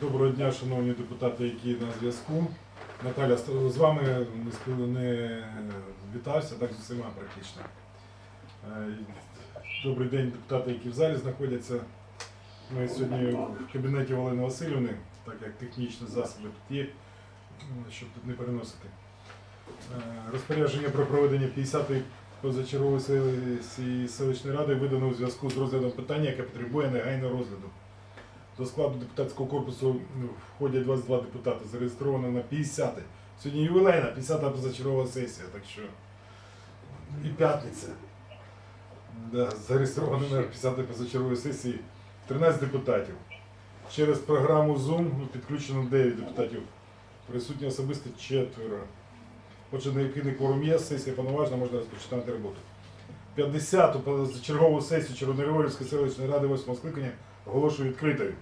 Доброго дня, шановні депутати, які на зв'язку. Наталя, з вами не вітався, так з усіма практично. Е, Добрий день, депутати, які в залі знаходяться. Ми сьогодні в кабінеті Олени Васильівни, так як технічні засоби тут є, щоб тут не переносити. Е, Розпорядження про проведення 50-ї позачергової селищної ради видано у зв'язку з розглядом питання, яке потребує негайного розгляду. До складу депутатського корпусу ну, входять 22 депутати, зареєстровано на 50. Сьогодні ювілейна, 50-та позачергова сесія, так що і п'ятниця. Да, зареєстровано на 50-й позачерговій сесії 13 депутатів. Через програму Zoom підключено 9 депутатів. Присутні особисто четверо. Отже, необхідний кворум є, сесія повноважна, можна розпочинати роботу. 50-ту позачергову сесію Червоногригорівської селищної ради 8 скликання оголошую відкритою.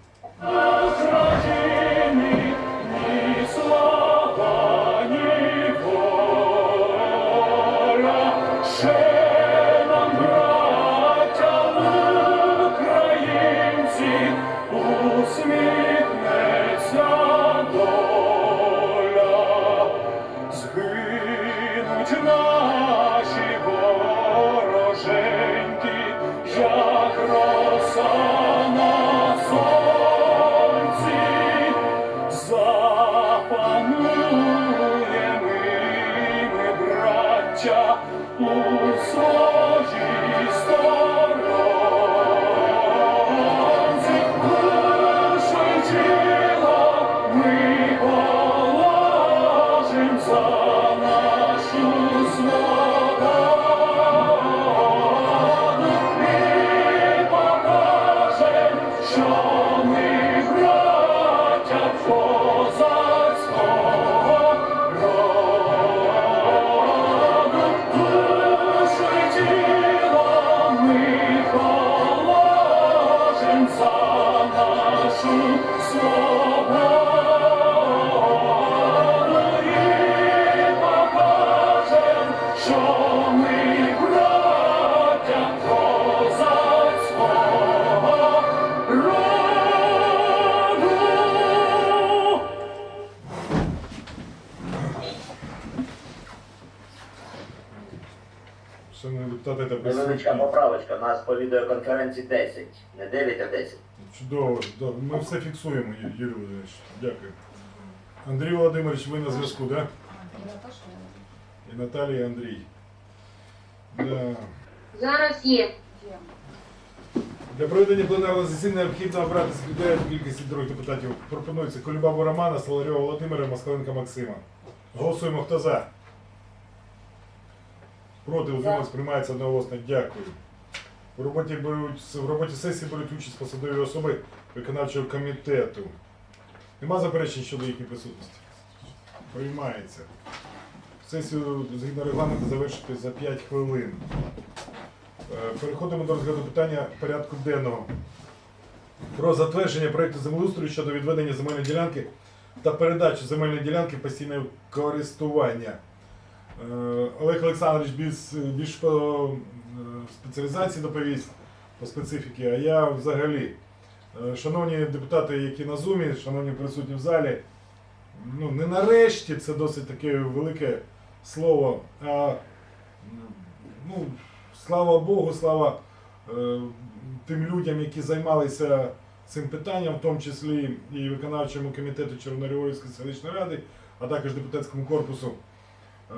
Браття, у своїй сторонці. Шановні депутати та Невеличка присутні. поправочка. У нас по відеоконференції 10. Не 9, а 10. Чудово, да, ми все фіксуємо, Ю- Юрій Володимирович. Дякую. Андрій Володимирович, ви на зв'язку, так? Да? І Наталія і Андрій. Да. Зараз є. Для проведення пленарного засідання необхідно обрати секретаря в кількості других депутатів. Пропонується Колюбабу Романа, Соларьова Володимира, Москаленка Максима. Голосуємо, хто за? Проти утримались, приймається одноголосно. Дякую. В роботі, беруть, в роботі сесії беруть участь посадові особи виконавчого комітету. Нема заперечень щодо їхньої присутності? Приймається. Сесію згідно регламенту завершити за 5 хвилин. Е, Переходимо до розгляду питання порядку денного. Про затвердження проєкту землеустрою щодо відведення земельної ділянки та передачу земельної ділянки в постійне користування. Е, Олег Олександрович більш, більш по е, спеціалізації доповість по специфіки, а я взагалі. Е, Шановні депутати, які на зумі, шановні присутні в залі, ну не нарешті це досить таке велике слово, а ну, слава Богу, слава е, тим людям, які займалися цим питанням, в тому числі і виконавчому комітету Чорноріорської селищної ради, а також депутатському корпусу. Е,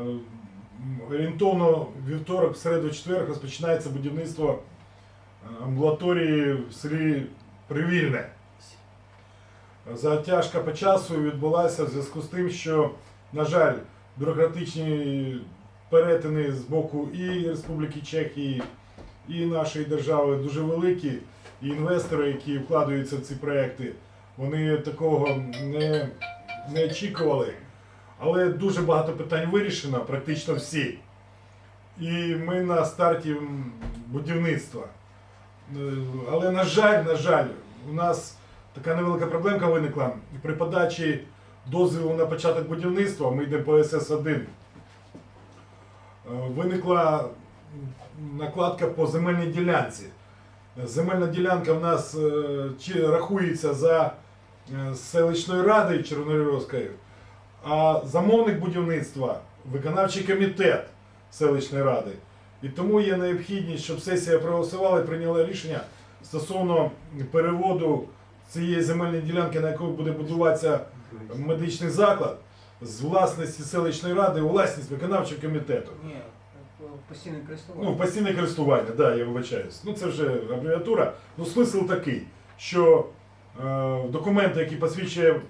орієнтовно вівторок, середу, четвер розпочинається будівництво е, амбулаторії в селі Привільне. Затяжка по часу відбулася в зв'язку з тим, що, на жаль, бюрократичні перетини з боку і Республіки Чехії, і нашої держави дуже великі. І інвестори, які вкладаються в ці проекти, вони такого не, не очікували. Але дуже багато питань вирішено, практично всі. І ми на старті будівництва. Е, Але, на жаль, на жаль, у нас така невелика проблемка виникла. При подачі дозволу на початок будівництва, ми йдемо по СС-1, е, виникла накладка по земельній ділянці. Земельна ділянка в нас е, рахується за селищної ради Червонорівської, а замовник будівництва виконавчий комітет селищної ради. І тому є необхідність, щоб сесія проголосувала і прийняла рішення стосовно переводу цієї земельної ділянки, на яку буде будуватися медичний заклад, з власності селищної ради у власність виконавчого комітету. Ні, постійне користування. Ну, постійне користування, так, да, я вибачаюсь. Ну, це вже абревіатура. Ну, смисл такий, що е, документи, які посвідчує е,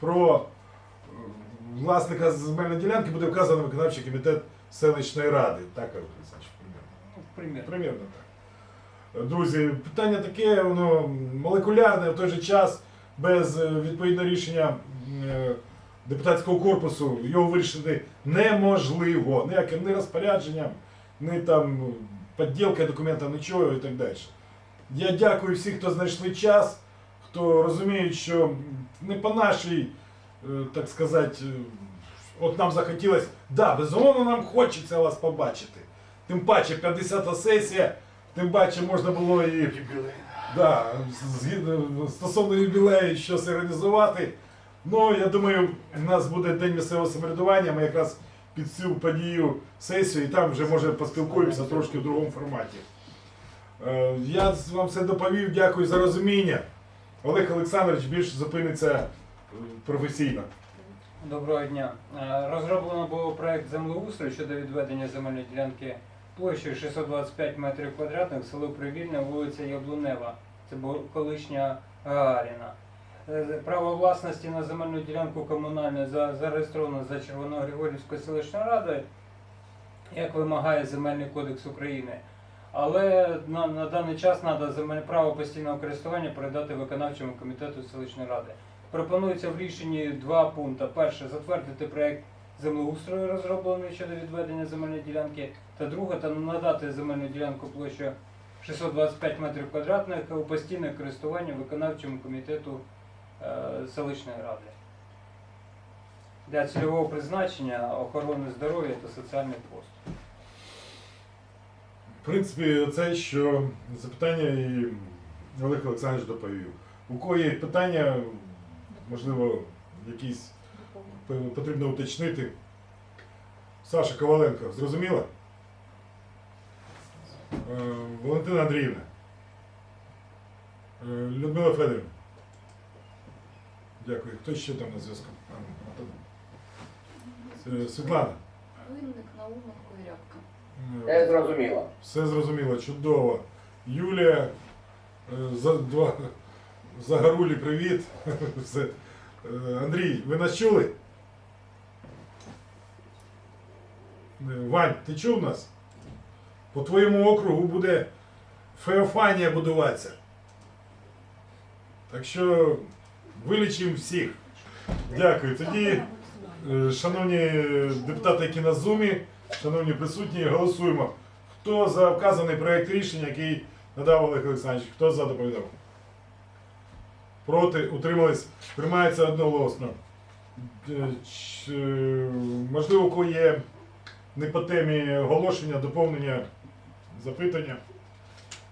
про е, власника земельної ділянки, буде вказано виконавчий комітет селищної ради. Так, Олег Олександрович, примерно. Ну, примір. Примірно так. Друзі, питання таке, воно молекулярне, в той же час без е, відповідного рішення е, депутатського корпусу його вирішити неможливо. Ніяким ні розпорядженням, ні там підділка документів, нічого і так далі. Я дякую всім, хто знайшли час, хто розуміє, що не по нашій, е, так сказати, е, от нам захотілося, да, безумовно, нам хочеться вас побачити. Тим паче 50-та сесія, тим паче можна було і да, згідно стосовно юбілею щось організувати. Ну, я думаю, у нас буде день місцевого самоврядування, ми якраз під цю подію сесію, і там вже може поспілкуємося трошки в другому форматі. Е, Я вам все доповів, дякую за розуміння. Олег Олександрович більш зупиниться е, професійно. Доброго дня. Е, Розроблено було проект землеустрою щодо відведення земельної ділянки площею 625 метрів квадратних, село Привільне, вулиця Яблунева. Це колишня Гагаріна. Е, Право власності на земельну ділянку комунальне за- зареєстровано за Червоногригорівською селищною радою, як вимагає Земельний кодекс України. Але на, на даний час треба право постійного користування передати виконавчому комітету селищної ради. Пропонується в рішенні два пункти. Перше, затвердити проект землеустрою, розроблений щодо відведення земельної ділянки. Та друге, та надати земельну ділянку площею 625 метрів квадратних у постійне користування виконавчому комітету е, селищної ради. Для цільового призначення охорони здоров'я та соціальних послуг. В принципі, це що запитання і Олег Олександрович доповів. У кого є питання, можливо, якісь потрібно уточнити. Саша Коваленко, зрозуміла? Е, Валентина Андріївна. Е, Людмила Федорівна. Дякую. Хто ще там на зв'язку? Антон. Е, Світлана. Винник Науменко і Рябка. Все зрозуміло. Все зрозуміло, чудово. Юлія, за два Загорулі, привіт. Е, Андрій, ви нас чули? Е, Вань, ти чув нас? По твоєму округу буде Феофанія будуватися. Так що вилічимо всіх. Дякую. Тоді, е, шановні депутати, які на зумі, шановні присутні, голосуємо. Хто за вказаний проєкт рішення, який надав Олег Олександрович? Хто за доповідав? Проти, утримались, приймається одноголосно. Е, е, Можливо, у кого є не по темі оголошення, доповнення, запитання.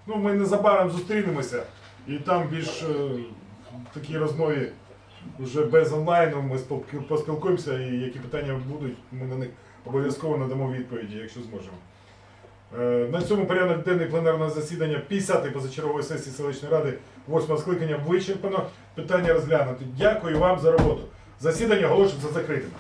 Ну, ми незабаром зустрінемося і там більш е, в такій розмові вже без онлайну ми поспілкуємося і які питання будуть, ми на них обов'язково надамо відповіді, якщо зможемо. Е, на цьому порядок денний пленарного засідання 50-ї позачергової сесії селищної ради 8 скликання вичерпано. Питання розглянути. Дякую вам за роботу. Засідання оголошується закритим.